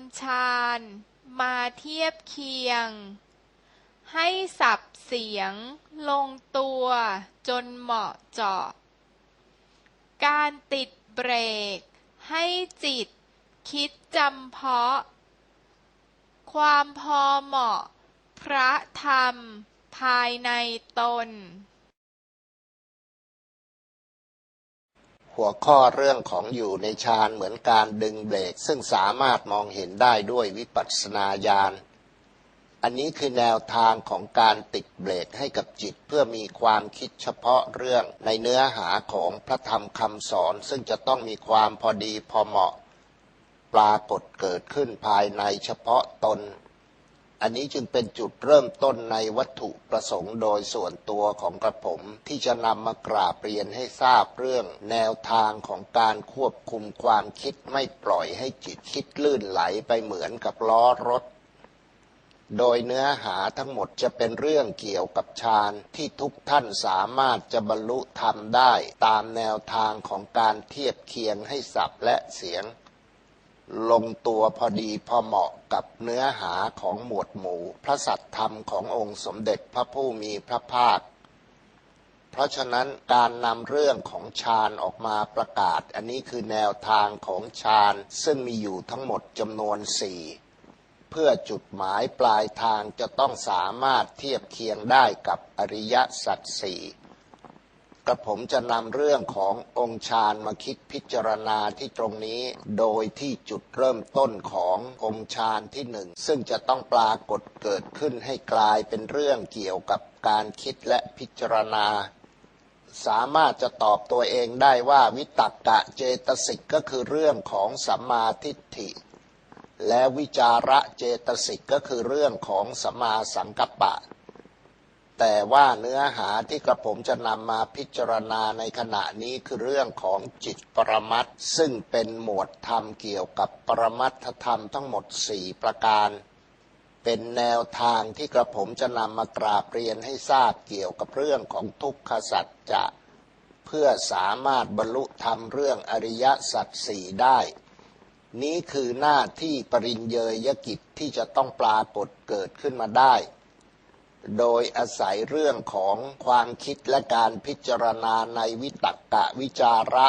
ำฌานมาเทียบเคียง ให้สับเสียงลงตัวจนเหมาะเจาะ การติดเบรก ให้จิตคิดจำเพาะ ความพอเหมาะ พระธรรมภายในตน หัวข้อเรื่องของอยู่ในฌานเหมือนการดึงเบรก ซึ่งสามารถมองเห็นได้ด้วยวิปัสสนาญาณ อันนี้คือแนวทางของการติดเบรกให้กับจิตเพื่อมีความคิดเฉพาะเรื่องในเนื้อหาของพระธรรมคำสอน ซึ่งจะต้องมีความพอดีพอเหมาะ ปรากฏเกิดขึ้นภายในเฉพาะตน อันนี้จึงเป็นจุดเริ่มต้นในวัตถุประสงค์โดยส่วนตัวของกระผม ที่จะนำมากราบเรียนให้ทราบเรื่อง แนวทางของการควบคุมความคิดไม่ปล่อยให้จิตคิดลื่นไหลไปเหมือนกับล้อรถ โดยเนื้อหาทั้งหมดจะเป็นเรื่องเกี่ยวกับฌานที่ทุกท่านสามารถจะบรรลุธรรมได้ ตามแนวทางของการเทียบเคียงให้สับและเสียง ลงตัวพอดีพอเหมาะกับเนื้อหาของหมวดหมู่ พระสัตธรรมขององค์สมเด็จพระผู้มีพระภาค เพราะฉะนั้นการนำเรื่องของฌานออกมาประกาศ อันนี้คือแนวทางของฌานซึ่งมีอยู่ทั้งหมดจำนวนสี่เพื่อจุดหมายปลายทางจะต้องสามารถเทียบเคียงได้กับอริยสัจสี่ กระผมจะนำเรื่องขององค์ฌานมาคิดพิจารณาที่ตรงนี้ โดยที่จุดเริ่มต้นขององค์ฌานที่หนึ่งซึ่งจะต้องปรากฏเกิดขึ้นให้กลายเป็นเรื่องเกี่ยวกับการคิดและพิจารณา สามารถจะตอบตัวเองได้ว่าวิตักกะเจตสิกก็คือเรื่องของสัมมาทิฏฐิ และวิจาระเจตสิกก็คือเรื่องของสัมมาสังกัปปะ แต่ว่าเนื้อหาที่กระผมจะนำมาพิจารณาในขณะนี้คือเรื่องของจิตปรมัตถ์ซึ่งเป็นหมวดธรรมเกี่ยวกับปรมัตถธรรมทั้งหมดสี่ประการ เป็นแนวทางที่กระผมจะนำมากราบเรียนให้ทราบเกี่ยวกับเรื่องของทุกขสัจจะเพื่อสามารถบรรลุธรรมเรื่องอริยสัจสี่ได้ นี้คือหน้าที่ปริญเยยกิจที่จะต้องปรากฏเกิดขึ้นมาได้ โดยอาศัยเรื่องของความคิดและการพิจารณาในวิตักกะวิจาระ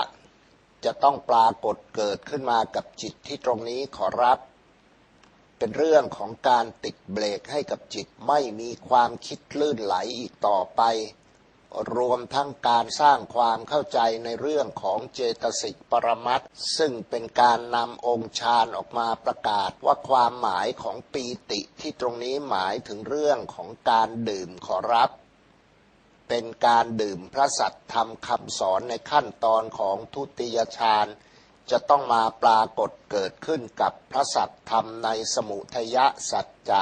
จะต้องปรากฏเกิดขึ้นมากับจิตที่ตรงนี้ขอรับ เป็นเรื่องของการติดเบรกให้กับจิตไม่มีความคิดลื่นไหลอีกต่อไป รวมทั้งการสร้างความเข้าใจในเรื่องของเจตสิกปรมัตถ์ซึ่งเป็นการนำองค์ฌานออกมาประกาศว่าความหมายของปีติที่ตรงนี้หมายถึงเรื่องของการดื่มขอรับ เป็นการดื่มพระสัตธรรมคำสอนในขั้นตอนของทุติยฌานจะต้องมาปรากฏเกิดขึ้นกับพระสัตธรรมในสมุทยสัจจะ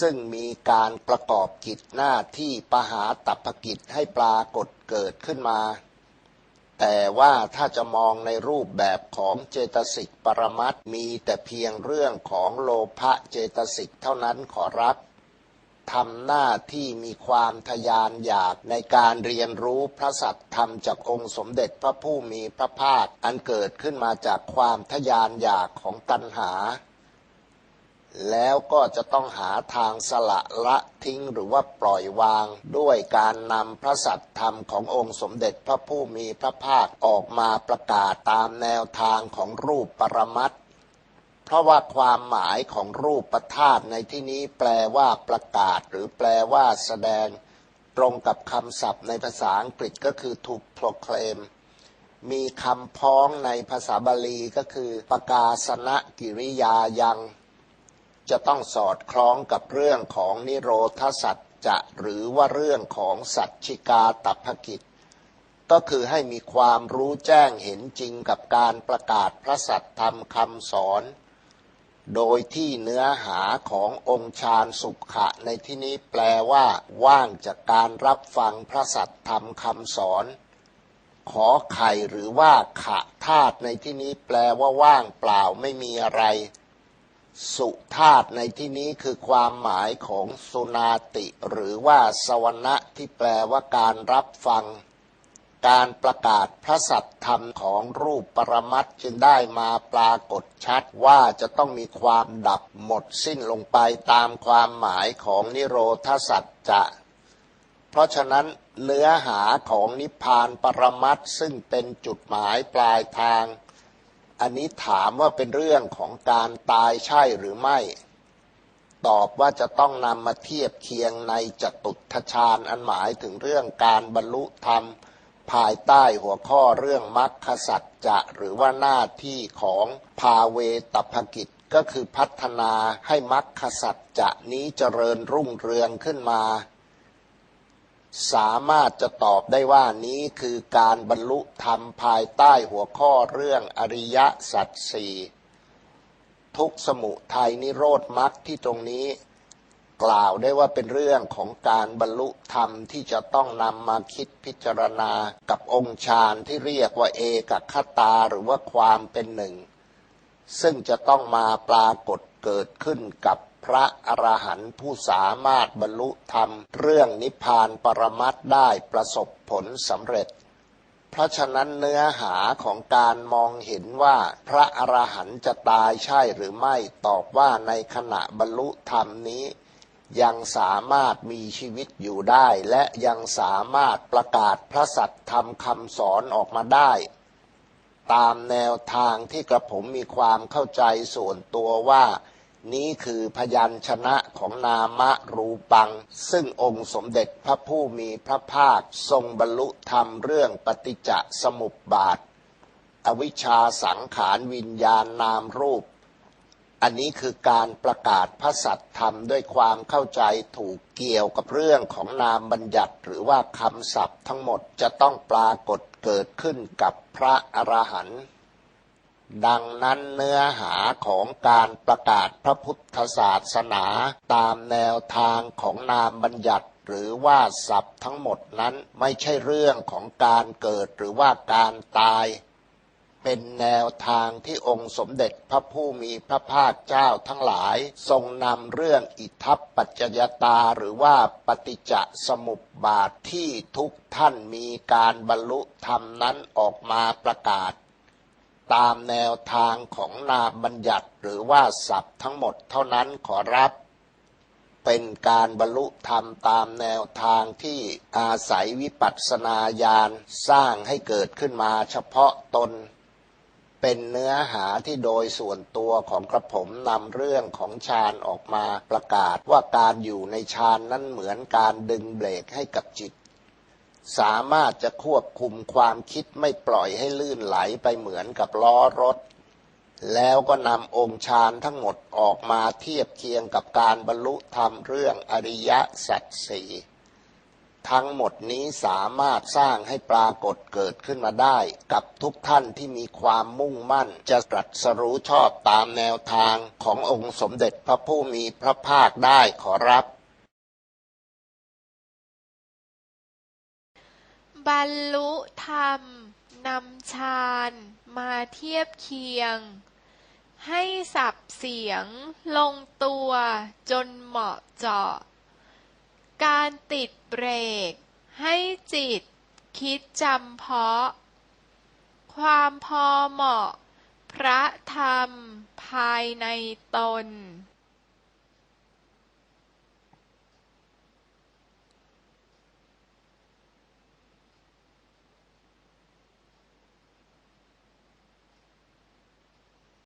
ซึ่งมีการประกอบกิจหน้าที่ปหาตัพกิจให้ปรากฏเกิดขึ้นมา แต่ว่าถ้าจะมองในรูปแบบของเจตสิกปรมัตถ์มีแต่เพียงเรื่องของโลภะเจตสิกเท่านั้นขอรับทำหน้าที่มีความทยานอยากในการเรียนรู้พระสัตธรรมจากองค์สมเด็จพระผู้มีพระภาคอันเกิดขึ้นมาจากความทยานอยากของตัณหา แล้วก็จะต้องหาทางสละละทิ้งหรือว่าปล่อยวาง ด้วยการนำพระสัตธรรมขององค์สมเด็จพระผู้มีพระภาคออกมาประกาศตามแนวทางของรูปปรมัตถ์เพราะว่าความหมายของรูปประธาตในที่นี้แปลว่าประกาศ หรือแปลว่าแสดง ตรงกับคำศัพท์ในภาษาอังกฤษก็คือ to proclaim มีคำพ้องในภาษาบาลีก็คือ ประกาศนกิริยายัง จะต้องสอดคล้องกับเรื่องของนิโรธสัจจะหรือว่าเรื่องของสัจฉิกาตัพกิจ ก็คือให้มีความรู้แจ้งเห็นจริงกับการประกาศพระสัตธรรมคำสอน โดยที่เนื้อหาขององค์ฌานสุขะในที่นี้แปลว่าว่างจากการรับฟังพระสัตธรรมคำสอนขอไข่หรือว่าขะธาตุในที่นี้แปลว่าว่างเปล่าไม่มีอะไร สุธาตในที่นี้คือความหมายของสุนาติ หรือว่าสวนะ ที่แปลว่าการรับฟัง การประกาศพระสัตธรรมของรูปปรมัตจึงได้มาปรากฏชัดว่าจะต้องมีความดับหมดสิ้นลงไปตามความหมายของนิโรธสัจจะ เพราะฉะนั้นเนื้อหาของนิพพานปรมัตซึ่งเป็นจุดหมายปลายทาง อันนี้ถามว่าเป็นเรื่องของการตายใช่หรือไม่ ตอบว่าจะต้องนำมาเทียบเคียงในจตุทชาญอันหมายถึงเรื่องการบรรลุธรรม ภายใต้หัวข้อเรื่องมรรคสัจจะหรือว่าหน้าที่ของภาเวตพกิจก็คือพัฒนาให้มรรคสัจจะนี้เจริญรุ่งเรืองขึ้นมา สามารถจะตอบได้ว่านี้คือการบรรลุธรรมภายใต้หัวข้อเรื่องอริยสัจสี่ทุกสมุทัยนิโรธมรรคที่ตรงนี้กล่าวได้ว่าเป็นเรื่องของการบรรลุธรรมที่จะต้องนำมาคิดพิจารณากับองค์ฌานที่เรียกว่าเอกคตาหรือว่าความเป็นหนึ่ง ซึ่งจะต้องมาปรากฏเกิดขึ้นกับ พระอรหันต์ผู้สามารถบรรลุธรรม เรื่องนิพพานปรมัตถ์ได้ประสบผลสำเร็จ เพราะฉะนั้นเนื้อหาของการมองเห็นว่าพระอรหันต์จะตายใช่หรือไม่ตอบว่าในขณะบรรลุธรรมนี้ยังสามารถมีชีวิตอยู่ได้และยังสามารถประกาศพระสัตธรรมคำสอนออกมาได้ ตามแนวทางที่กระผมมีความเข้าใจส่วนตัวว่า นี้คือพยัญชนะของนามะรูปัง ซึ่งองค์สมเด็จพระผู้มีพระภาคทรงบรรลุธรรมเรื่องปฏิจจสมุปบาท อวิชชาสังขารวิญญาณนามรูป อันนี้คือการประกาศพระสัตธรรมด้วยความเข้าใจถูกเกี่ยวกับเรื่องของนามบัญญัติ หรือว่าคำศัพท์ทั้งหมดจะต้องปรากฏเกิดขึ้นกับพระอรหันต์ ดังนั้นเนื้อหาของการประกาศพระพุทธศาสนาตามแนวทางของนามบัญญัติ หรือว่าศัพท์ทั้งหมดนั้นไม่ใช่เรื่องของการเกิดหรือว่าการตาย เป็นแนวทางที่องค์สมเด็จพระผู้มีพระภาคเจ้าทั้งหลาย ทรงนำเรื่องอิทัปปัจจยตาหรือว่าปฏิจจสมุปบาทที่ทุกท่านมีการบรรลุธรรมนั้นออกมาประกาศ ตามแนวทางของนามบัญญัติหรือว่าศัพท์ทั้งหมดเท่านั้นขอรับ เป็นการบรรลุธรรมตามแนวทางที่อาศัยวิปัสสนาญาณสร้างให้เกิดขึ้นมาเฉพาะตน เป็นเนื้อหาที่โดยส่วนตัวของกระผมนำเรื่องของฌานออกมาประกาศว่าการอยู่ในฌานนั้นเหมือนการดึงเบรกให้กับจิต สามารถจะควบคุมความคิดไม่ปล่อยให้ลื่นไหลไปเหมือนกับล้อรถ แล้วก็นำองค์ฌานทั้งหมดออกมาเทียบเคียงกับการบรรลุธรรมเรื่องอริยสัจสี่ทั้งหมดนี้สามารถสร้างให้ปรากฏเกิดขึ้นมาได้กับทุกท่านที่มีความมุ่งมั่นจะตรัสรู้ชอบตามแนวทางขององค์สมเด็จพระผู้มีพระภาคได้ขอรับ บรรลุธรรมนำฌานมาเทียบเคียง ให้สับเสียงลงตัวจนเหมาะเจาะ การติดเบรก ให้จิตคิดจำเพาะ ความพอเหมาะ พระธรรมภายในตน